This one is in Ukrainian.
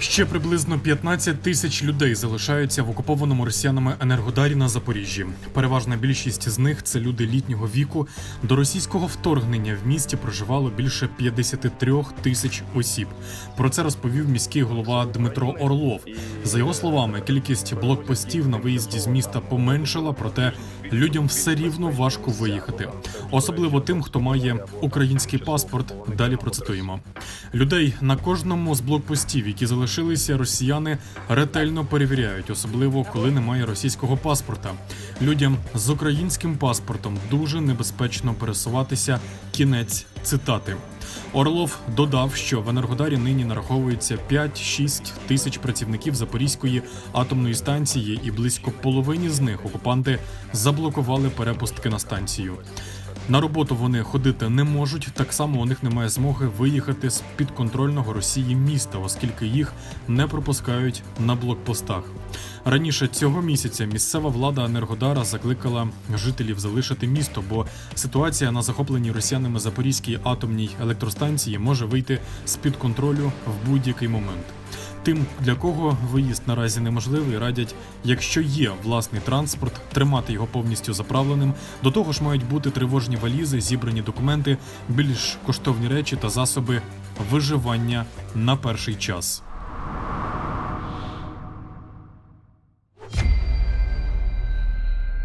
Ще приблизно 15 тисяч людей залишаються в окупованому росіянами Енергодарі на Запоріжжі. Переважна більшість з них це люди літнього віку. До російського вторгнення в місті проживало більше 53 тисяч осіб. Про це розповів міський голова Дмитро Орлов. За його словами, кількість блокпостів на виїзді з міста поменшала, проте людям все рівно важко виїхати, особливо тим, хто має український паспорт. Далі процитуємо людей на кожному з блокпостів, які залишилися, росіяни ретельно перевіряють, особливо коли немає російського паспорта. Людям з українським паспортом дуже небезпечно пересуватися. Кінець цитати. Орлов додав, що в Енергодарі нині нараховується 5-6 тисяч працівників Запорізької атомної станції, і близько половині з них окупанти заблокували перепустки на станцію. На роботу вони ходити не можуть. Так само у них немає змоги виїхати з підконтрольного Росії міста, оскільки їх не пропускають на блокпостах. Раніше цього місяця місцева влада Енергодара закликала жителів залишити місто, бо ситуація на захопленій росіянами Запорізькій атомній електростанції може вийти з під контролю в будь-який момент. Тим, для кого виїзд наразі неможливий, радять, якщо є власний транспорт, тримати його повністю заправленим. До того ж, мають бути тривожні валізи, зібрані документи, більш коштовні речі та засоби виживання на перший час.